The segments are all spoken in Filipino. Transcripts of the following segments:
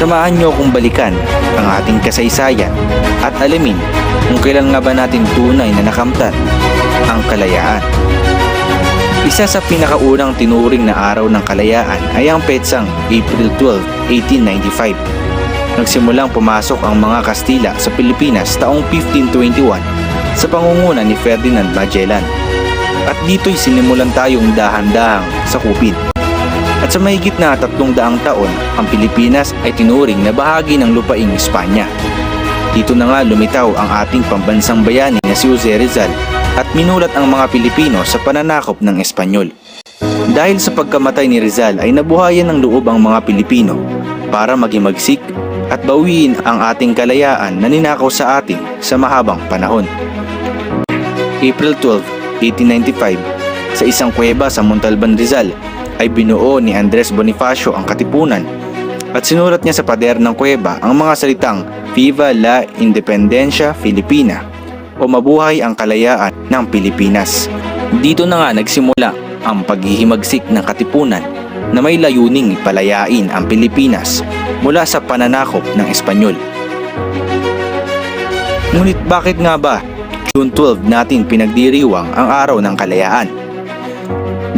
Samahan niyo akong balikan ang ating kasaysayan at alamin kung kailan nga ba natin tunay na nakamtan ang kalayaan. Isa sa pinakaunang tinuring na araw ng kalayaan ay ang petsang April 12, 1895. Nagsimulang pumasok ang mga Kastila sa Pilipinas taong 1521 sa pangunguna ni Ferdinand Magellan. At dito'y sinimulan tayong dahan-dahang sakupin. At sa mahigit na tatlong daang taon, ang Pilipinas ay tinuring na bahagi ng lupaing Espanya. Dito na nga lumitaw ang ating pambansang bayani na si Jose Rizal at minulat ang mga Pilipino sa pananakop ng Espanyol. Dahil sa pagkamatay ni Rizal ay nabuhayan ng loob ang mga Pilipino para magimagsik at bawiin ang ating kalayaan na ninakaw sa atin sa mahabang panahon. April 12, 1895, sa isang kuweba sa Montalban, Rizal, ay binuo ni Andres Bonifacio ang katipunan at sinulat niya sa pader ng kuweba ang mga salitang Viva la Independencia Filipina o mabuhay ang kalayaan ng Pilipinas. Dito na nga nagsimula ang paghihimagsik ng katipunan na may layuning palayain ang Pilipinas mula sa pananakop ng Espanyol. Ngunit bakit nga ba June 12 natin pinagdiriwang ang araw ng kalayaan?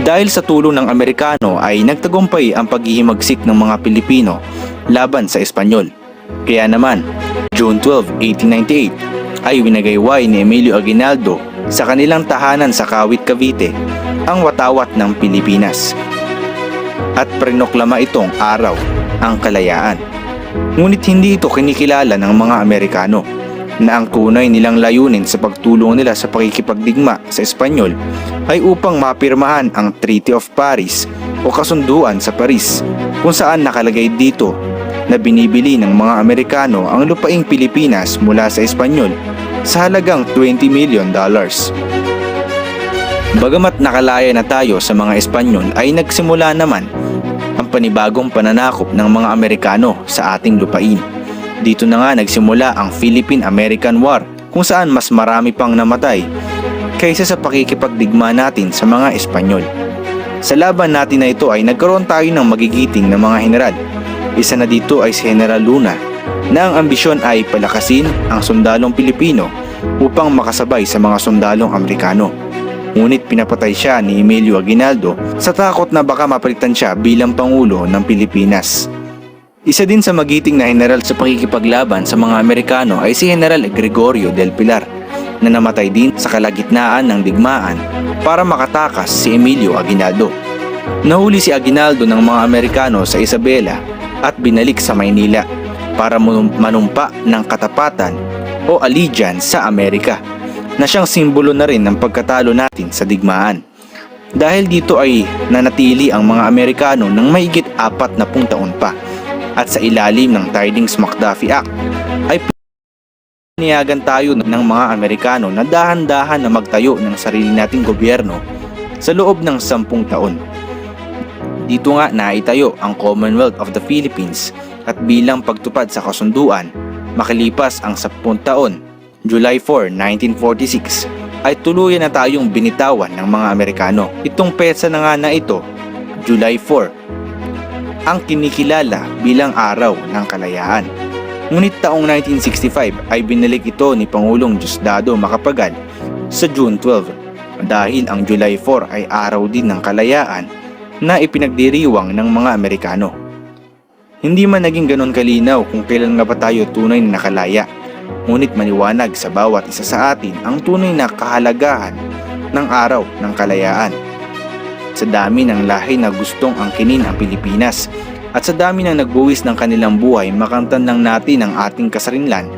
Dahil sa tulong ng Amerikano ay nagtagumpay ang paghihimagsik ng mga Pilipino laban sa Espanyol. Kaya naman, June 12, 1898 ay winagayway ni Emilio Aguinaldo sa kanilang tahanan sa Kawit, Cavite ang watawat ng Pilipinas. At prinoklama itong araw ang kalayaan. Ngunit hindi ito kinikilala ng mga Amerikano na ang tunay nilang layunin sa pagtulong nila sa pakikipagdigma sa Espanyol ay upang mapirmahan ang Treaty of Paris o kasunduan sa Paris kung saan nakalagay dito na binibili ng mga Amerikano ang lupaing Pilipinas mula sa Espanyol sa halagang 20 million dollars. Bagamat nakalaya na tayo sa mga Espanyol ay nagsimula naman ang panibagong pananakop ng mga Amerikano sa ating lupain. Dito na nga nagsimula ang Philippine-American War kung saan mas marami pang namatay kaysa sa pakikipagdigma natin sa mga Espanyol. Sa laban natin na ito ay nagkaroon tayo ng magigiting na mga general. Isa na dito ay si General Luna na ang ambisyon ay palakasin ang sundalong Pilipino upang makasabay sa mga sundalong Amerikano. Ngunit pinapatay siya ni Emilio Aguinaldo sa takot na baka mapalitan siya bilang Pangulo ng Pilipinas. Isa din sa magiting na general sa pakikipaglaban sa mga Amerikano ay si General Gregorio del Pilar na namatay din sa kalagitnaan ng digmaan para makatakas si Emilio Aguinaldo. Nahuli si Aguinaldo ng mga Amerikano sa Isabela at binalik sa Maynila para manum- manumpa ng katapatan o allegiance sa Amerika na siyang simbolo na rin ng pagkatalo natin sa digmaan. Dahil dito ay nanatili ang mga Amerikano ng mahigit apat na taon pa at sa ilalim ng Tidings-McDuffie Act ay niyagan tayo ng mga Amerikano na dahan-dahan na magtayo ng sarili nating gobyerno sa loob ng sampung taon. Dito nga naitayo ang Commonwealth of the Philippines at bilang pagtupad sa kasunduan, makalipas ang 10 taon, July 4, 1946, ay tuluyan na tayong binitawan ng mga Amerikano. Itong petsa na nga na ito, July 4, ang kinikilala bilang araw ng kalayaan. Ngunit taong 1965 ay binalik ito ni Pangulong Diosdado Macapagal sa June 12 dahil ang July 4 ay araw din ng kalayaan na ipinagdiriwang ng mga Amerikano. Hindi man naging ganon kalinaw kung kailan nga ba tayo tunay na nakalaya, ngunit maniwanag sa bawat isa sa atin ang tunay na kahalagahan ng araw ng kalayaan. Sa dami ng lahi na gustong angkinin ang Pilipinas at sa dami ng nagbuwis ng kanilang buhay makamtan lang natin ang ating kasarinlan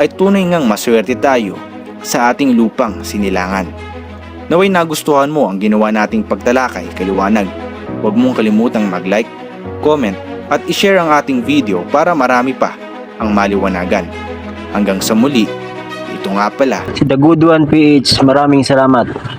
ay tunay ngang maswerte tayo sa ating lupang sinilangan. Naway nagustuhan mo ang ginawa nating pagtalakay kaliwanag. Huwag mong kalimutang mag-like, comment at i-share ang ating video para marami pa ang maliwanagan. Hanggang sa muli, ito nga pala Si The Good One PH, maraming salamat.